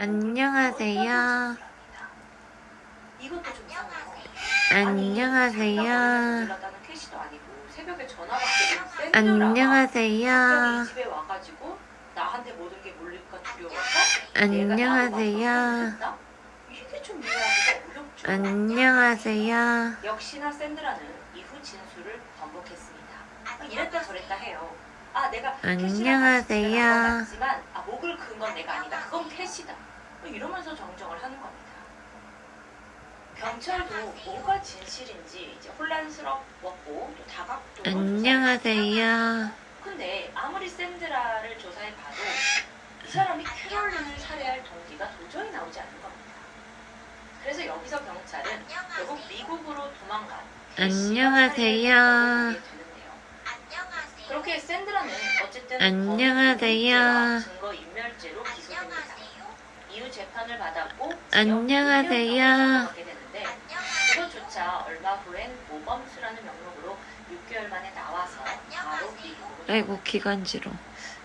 안녕하세요. 안녕하세요. 안녕하세요. 안녕하세요. 안녕하세요. 역시나 샌드라는 이후 진술을 번복했습니다. 아, 이랬다 저랬다 해요. 아 내가 안녕하세요. 아, 목을 그은 건 내가 아니다. 그건 캐시다. 뭐 이러면서 정정을 하는 겁니다. 경찰도 뭐가 진실인지 이제 혼란스럽웠고 또 다각도 안녕하세요. 근데 아무리 샌드라를 조사해 봐도 이 사람이 캐롤린을 살해할 동기가 도저히 나오지 않는 겁니다. 그래서 여기서 경찰은 결국 미국으로 도망간 안녕하세요. 그렇게 샌드라는 어쨌든 안녕하세요. 증거 인멸죄로 기소됩니다. 이후 재판을 받았고 안녕하세요. 그것조차 얼마 후엔 모범수라는 명목으로 6개월 만에 나와서 바로 미국으로 아이고 기관지로.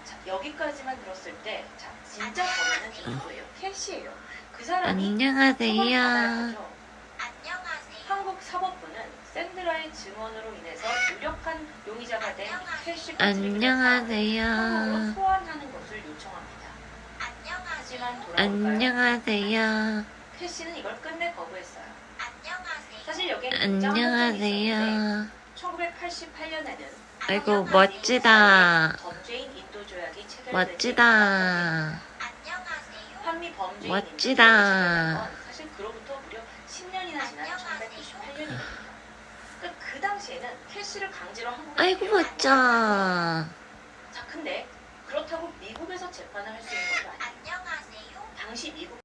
자, 여기까지만 들었을 때, 자, 진짜 범인은 누구예요? 캐시예요. 그 사람이 안녕하세요. 처벌받아야죠. 한국 사법부는 샌드라의 증언으로 인해서 유력한 용의자가 된 캐시 안녕하세요. 한국으로 것을 요청합니다. 하지만 돌아올까요? 안녕하세요. 캐시는 이걸 끝내 거부했어요. 사실 여기에 안녕하세요. 1988년에는 아이고 멋지다. 범죄인 인도 조약이 체결된 멋지다. 한미 범죄인 멋지다. 사실 그로부터 무려 10년이나 지난 1998년입니다. 그러니까 그 당시에는 캐시를 강제로 한국에 아이고 멋져. 자, 근데 그렇다고 미국에서 재판을 할 수 있는 引起鼻